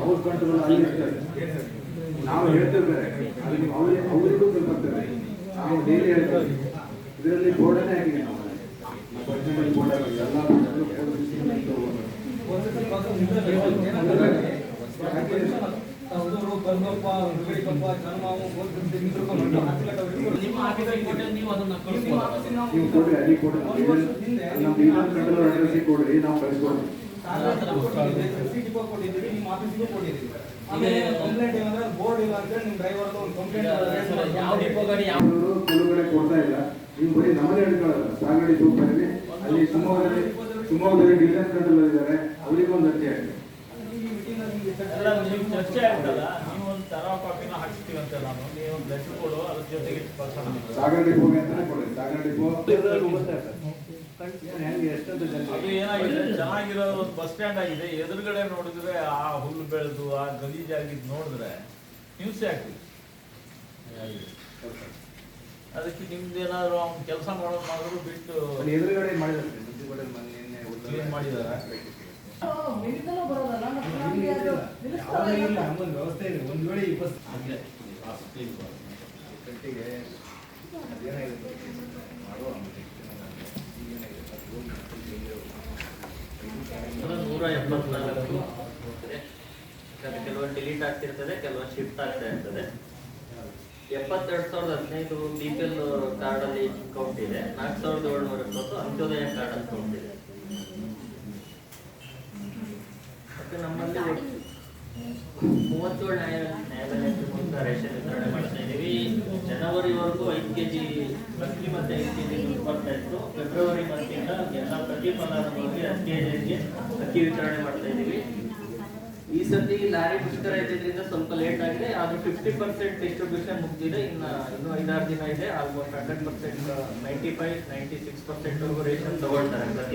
House control ಅಲ್ಲಿ ಇರ್ತಾರೆ. ನಾವು ಹೇಳ್ತೇವೆ ಅಲ್ಲಿ ಅವ್ರಿಗೆ ಅವರಿಗೂ ಬರ್ತದೆ ನಾವು ಡೈಲಿ ಹೇಳ್ತೇವೆ ಇದರಲ್ಲಿ ಬೋರ್ಡನ್ನೇ ಆಗಿದೆ ನಾವು. ಪರ್ಸನಲ್ ಬೋರ್ಡ್ ಎಲ್ಲ ನಿಮ್ಮ ನೀವು ಅದನ್ನ ನಾವು ನೀವು ಕೊಡ್ರಿ ಅಲ್ಲಿ ಕೊಡ್ರಿ. ನಮ್ಮ ವಿಮಾನ ಕಂಟ್ರೋಲ್ ಅಡ್ರೆಸ್ ಕೊಡ್ರಿ ನಾವು ಕಳಿಸ್ಕೊಡ್ತೀವಿ ಬೋರ್ಡ್ ಇಲ್ಲ ಅಂತ ನಿಮ್ಮ ಡ್ರೈವರ್ ಒಂದು ಕಂಪ್ಲೇಂಟ್ ಯಾವ ಡಿಪೋ ಗಾಡಿ ಯಾವ ಅವರು ಕೆಲವು ಕಡೆ ಕೊಡ್ತಾ ಇಲ್ಲ. ನೀವು ಬರೀ ಸಾಗಡಿ ಅಲ್ಲಿ ಶಿವಮೊಗ್ಗದಲ್ಲಿ ಶಿವಮೊಗ್ಗದಲ್ಲಿ ಡಿಸೈನ್ ಕಂಟ್ರೋಲ್ ಇದ್ದಾರೆ ಅವರಿಗೂ ಒಂದು ಅರ್ಜಿ ಹಾಕಿ ಎಲ್ಲ ನೀವು ಚರ್ಚೆ ಆಗ್ತಲ್ಲ ನೀವು ಒಂದು ತರ ಕಾಪಿನ ನಾನು. ನೀವು ಒಂದು ಲೆಟರ್ ಕೊಡು ಅದ್ರ ಜೊತೆಗೆ ಕಳ್ಸೋಣ ಸಾಗರ್ ಡಿಪೋಗೆ ಅಂತಾನೆ ಕೊಡಿ. ಸಾಗರ್ ಡಿಪೋ. ಅದು ಏನಾಗಿದೆ? ಚೆನ್ನಾಗಿರೋ ಒಂದು ಬಸ್ ಸ್ಟ್ಯಾಂಡ್ ಆಗಿದೆ. ಎದುರುಗಡೆ ನೋಡಿದ್ರೆ ಆ ಹುಲ್ಲು ಬೆಳೆದು ಆ ಗಲೀಜಾಗಿದ್ದು ನೋಡಿದ್ರೆ ಹಿಂಸೆ ಆಗ್ತದೆ. ಅದಕ್ಕೆ ನಿಮ್ದು ಏನಾದ್ರು ಅವ್ನು ಕೆಲಸ ಮಾಡೋದು ಮಾಡಿದ್ರು ಬಿಟ್ಟು ಎದುರುಗಡೆ ಮಾಡಿದಾರೆ ಮಾಡಿದಾರಾ? ಯಾವುದೇ ಇಲ್ಲ. ನಮ್ಮೊಂದು ವ್ಯವಸ್ಥೆ ಇದೆ. ಒಂದ್ ವೇಳೆ ಈ ಬಸ್ ಹಂಗೆ ಕಟ್ಟಿಗೆ ಅದೇನಾಗಿದೆ ಮಾಡುವ ನೂರ ಎಪ್ಪತ್ನಾಲ್ಕು ಯಾಕಂದ್ರೆ ಕೆಲವೊಂದು ಡಿಲೀಟ್ ಆಗ್ತಿರ್ತದೆ ಕೆಲವೊಂದು ಶಿಫ್ಟ್ ಆಗ್ತಾ ಇರ್ತದೆ. ಎಪ್ಪತ್ತೆರಡು ಸಾವಿರದ ಹದಿನೈದು ಬಿ ಪಿ ಎಲ್ ಕಾರ್ಡ್ ಅಲ್ಲಿ ಕೌಂಟ್ ಇದೆ. ನಾಲ್ಕು ಸಾವಿರದ ಏಳ್ನೂರ ಎಪ್ಪತ್ತು ಅಂತ್ಯೋದಯ ಕಾರ್ಡ್ ಅಲ್ಲಿ ಕೌಂಟ್ ಇದೆ ಮತ್ತೆ ನಮ್ಮಲ್ಲಿ ಒಟ್ಟು ಮೂವತ್ತೇಳು ನ್ಯಾಯ ನ್ಯಾಯಾಲಯದ ಮೂಲಕ ರೇಷನ್ ವಿತರಣೆ ಮಾಡ್ತಾ ಇದ್ದೀವಿ. ಜನವರಿವರೆಗೂ ಐದು ಕೆಜಿ ಪ್ರತಿ ಮತ್ತೆ ಐದು ಕೆಜಿ ದುಡ್ಡು ಬರ್ತಾ ಇತ್ತು ಫೆಬ್ರವರಿ ಮಂತಿಂದ ಎಲ್ಲ ಪ್ರತಿ ಫಲಾನುಭವಿಗೆ ಹತ್ತು ಕೆ ಜಿಗೆ ಅಕ್ಕಿ ವಿತರಣೆ ಮಾಡ್ತಾ ಇದ್ದೀವಿ. ಈ ಸತಿ ಲಾರಿ ಮುಷ್ಕರ ಇದ್ದಿದ್ರಿಂದ ಸ್ವಲ್ಪ ಲೇಟ್ ಆಗಿದೆ. ಅದು ಫಿಫ್ಟಿ ಪರ್ಸೆಂಟ್ ಡಿಸ್ಟ್ರಿಬ್ಯೂಷನ್ ಮುಗಿದಿದೆ. ಇನ್ನು ಇನ್ನು ಐದಾರು ದಿನ ಇದೆ. Almost hundred percent ninety five ninety six percent ವರೆಗೂ ರೇಷನ್ ತಗೊಳ್ತಾರೆ ಪ್ರತಿ